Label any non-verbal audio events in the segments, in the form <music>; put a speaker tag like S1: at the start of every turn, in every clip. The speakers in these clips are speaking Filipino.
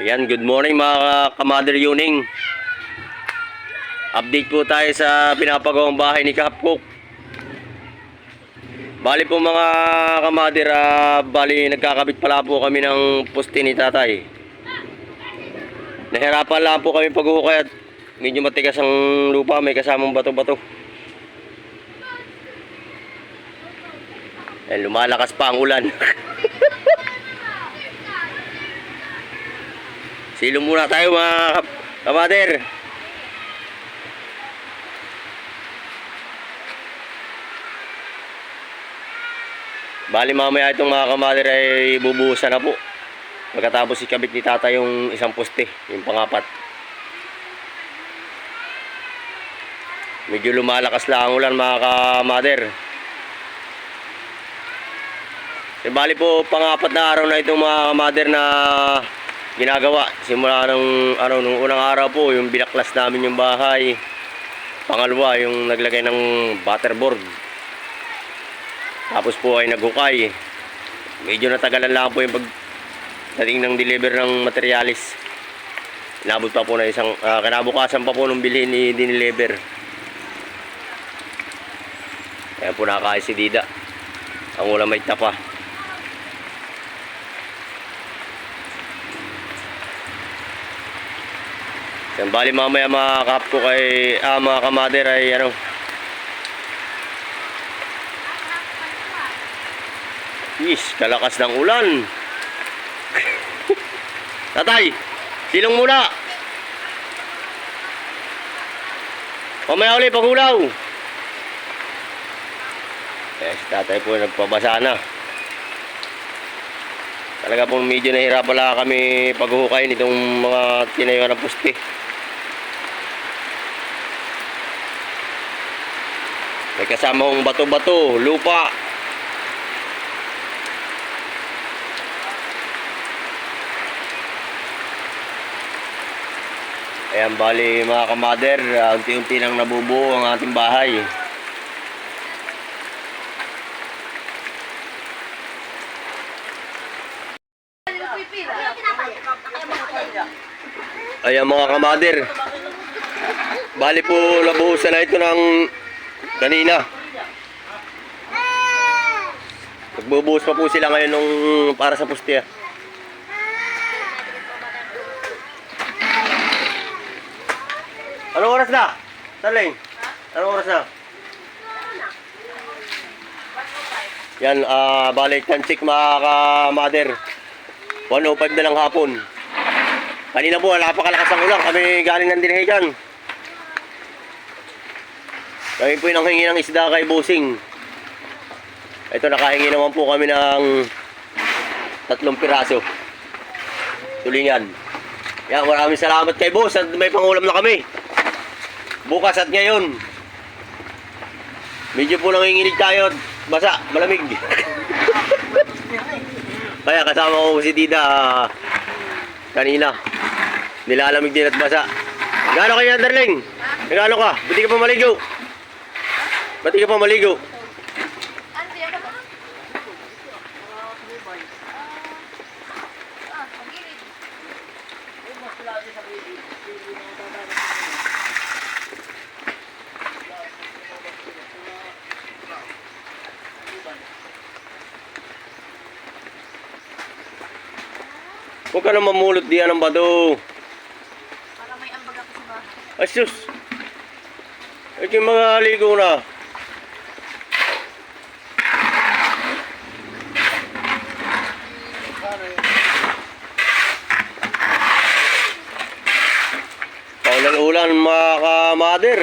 S1: Ayan, good morning mga kamader yuning. Update po tayo sa pinapagawang bahay ni Kapkok. Bali po mga kamader, ah, bali nagkakabit pala po kami ng poste ni tatay. Nahirapan lang po kami paghuhukay at medyo matigas ang lupa, may kasamang bato-bato. Eh, lumalakas pa ang ulan. <laughs> Silong muna tayo mga kap- kamader. Bali mamaya itong mga kamader ay bubuhusan na po. Pagkatapos ikabit ni tata yung isang poste, yung pangapat. Medyo lumalakas lang ang ulan mga kamader. E bali po pangapat na araw na itong mga kamader na ginagawa. Simula nung, ano, nung unang araw po, yung binaklas namin yung bahay. Pangalawa, yung naglagay ng butterboard. Tapos po ay naghukay. Medyo natagalan lang po yung pag dating ng deliver ng materialis. Inabot pa po na isang, ah, kinabukasan pa po nung bilhin ni dineliver. Kaya po nakakain si Dida. Ang ulam may tapa. Yan, bali mamaya mga kap ko kay, ah, mga kamader ay ano, Yes, kalakas ng ulan. <laughs> Tatay, silong muna. Mamaya ulit paghulaw. Eh, si tatay po nagpabasa na. Talaga po medyo nahirapan lang kami paghukay nitong mga tinayuan ng puste. May kasama kong bato-bato, lupa, Ayan, bali mga kamader, uh, unti-unti nang nabubuo ang ating bahay. Ayan mga kamader. Bali po nabuhusan na ito ng kanina. Nagbubuhos pa po sila ngayon nung para sa pustiya. Anong oras na? Darling? Anong oras na? Yan, ah, balik tansik mga ka-mother. 1.05 na lang hapon. Kanina po, napakalakas ang ulan. Kami galing ng dinahigan. Kami po yung nanghingi ng isda kay Busing. Ito, nakahingi naman po kami ng tatlong piraso. Tulingan. Yan, maraming salamat kay boss at may pangulam na kami. Bukas at ngayon. Medyo po nanginginig tayo at basa, malamig. <laughs> Kaya kasama ko si Tita ah, kanina. Nilalamig din at basa. Gano'n kaya, darling? Gano'n ka? Ba't ka pa maligo? Ba't ka pa maligo? Huwag ka na mamulot diyan ng bato.
S2: Para may ambag ako sa bahay.
S1: Ay, yung mga ligo na. Paulan-ulan mga ka-mother.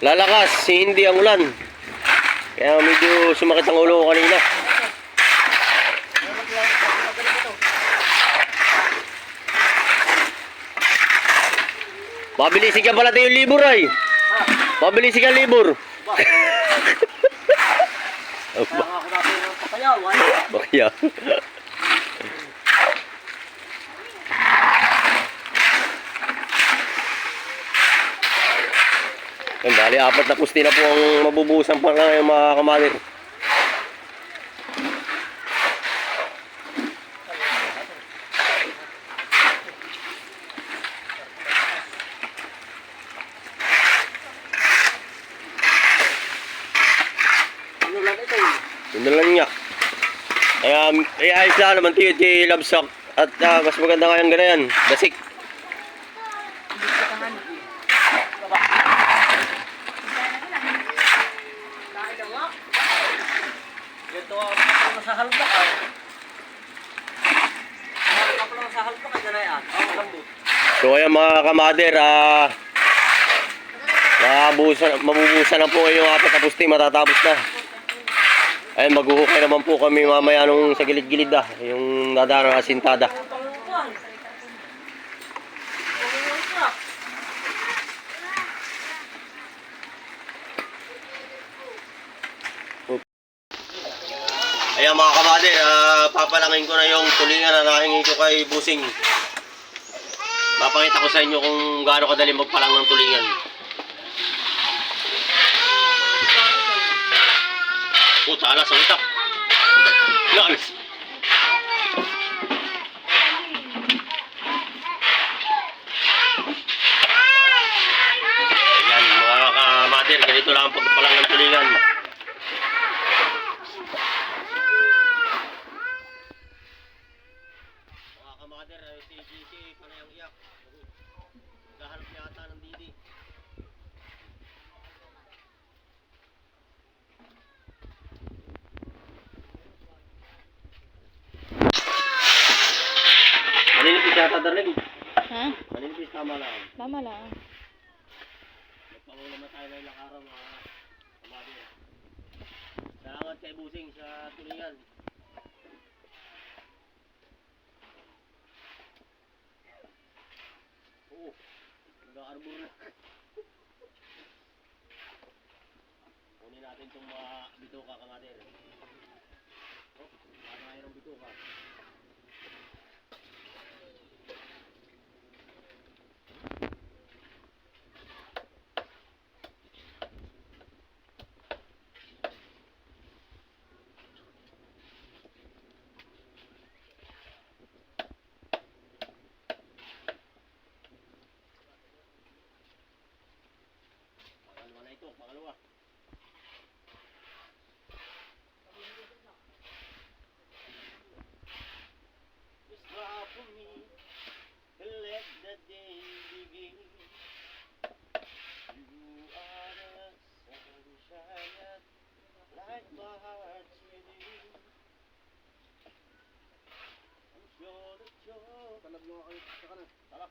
S1: Lalakas, hindi ang ulan. Kaya medyo sumakit ang ulo ko kanina. Pabilisin ka pala tayo libur ay. Pabilisin ka libur. Bakya. Yan, bali, apat na pusti na po ang mabubuhusan pa ngayon mga kamalit. Ano eh? Yun lang niya. Kaya, kaya ayos na naman tiyo ti labsak. At uh, mas maganda
S2: kayang ganyan. Dasik. Hindi
S3: Ito ang kapal sa halbak ah. Ang kapal sa halbak ay ganay ah. Ang lambot.
S1: So ayan mga kamader, ah, mabubusan, mabubusan na po yung apat na pusti, matatapos na. Ayun, maghuhukay naman po kami mamaya nung sa gilid-gilid ah, yung nadaan na asintada. Ayan mga kamader, ah, papalangin ko na yung tulingan na nahingi ko kay Busing. Papakita ko sa inyo kung gaano kadali magpalang ng tulingan. Puta, alas, ang itak. Alas. Ayan, mga kamader, ganito lang ang pagpalang ng tulingan. Mga kamader, ay si GC, panayang iyak. Gahanap yata ng Didi. Yata darling.
S2: Ha?
S1: Maninipis tama lang.
S2: Tama lang.
S1: Nagpangula na tayo ng ilang araw mga kamader. Salamat kay Busing sa tulingan. Oo, nag-aarbor na. Kunin natin itong mga bituka kamader. Oh, para mayroong bituka. Let the day begin. You are the sunshine that light my heart's within. I'm sure
S3: Talab kayo sa kanan.
S1: Talak.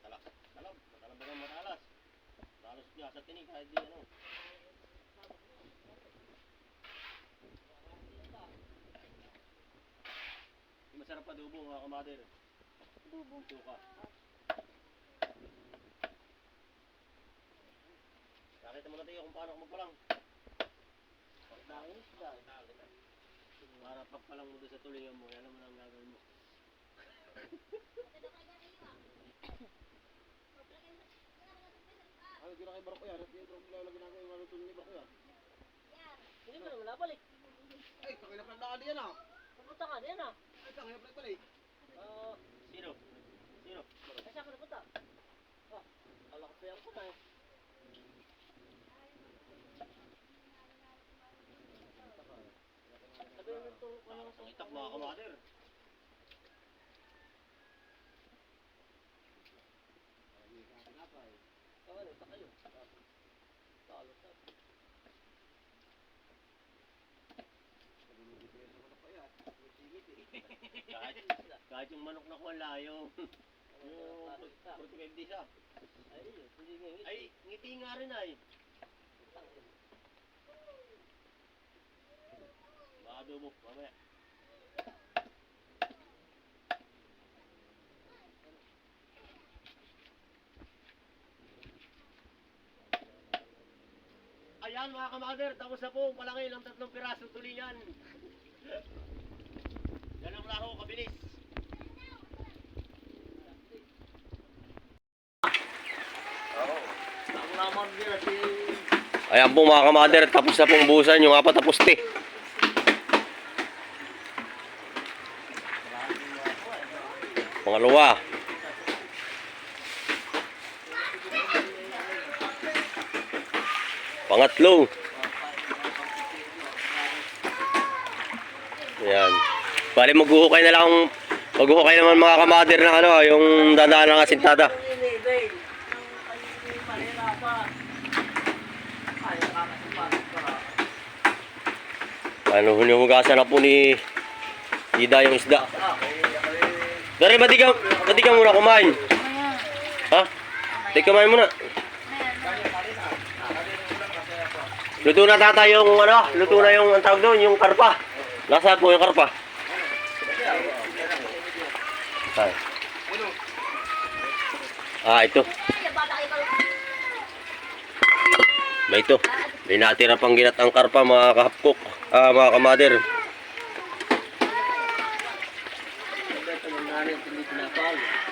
S1: Talak. Talab. Talab ba matalas? Talos niya sa tinig kahit di ano. Masarap pa dubo mga kamader. Dubo. Suka. Nakita mo na tayo kung paano ako magpalang. Pagdangin isda. Para pagpalang mo doon sa tulingan mo, yan naman ang gagawin mo.
S3: Ano gina kay Barok yan? At yung drone lalagyan natin yung ano tuloy ni Barok yan.
S4: Hindi mo naman nabalik.
S3: Ay, tangin na pala diyan ah.
S4: Pupunta ka, diyan ah.
S3: Ay, pala balik.
S4: Ah,
S1: Sino? Sino?
S4: ay saan ka napunta? Ah, alak pa yan ko na eh. Sabi mo ito,
S1: itak mga.
S4: Oh, ano, ito kayo. Talo sa.
S1: Kahit, kahit yung manok na kuwan layo. Yung. 45 days ah.
S4: Ay, ngiti.
S1: Nga rin ay. Baka adobo, mamaya. Ayan mga kamader, tapos na po ang palangay ng tatlong pirasong tulingan. Ganun lang ako kabilis. Ayan po mga kamader, tapos na pong busan yung apat na poste. Pangalawa. Pangatlo. Ayan. Bali, maghuhukay na lang, maghuhukay naman mga kamader ng ano, yung dadaan ng asintada. Ano, hunihugasan na po ni Ida yung isda. Dari, ba't di ka, ba't di ka muna kumain? Ha? Di kumain muna. Luto na tata yung ano, luto na yung ang tawag doon, yung karpa. Nasa po yung karpa. Ay. Ah, ito. Ba ito. May natira pang ginat ang karpa mga kahapkok. Ah, mga kamader.
S4: Hindi pinapal.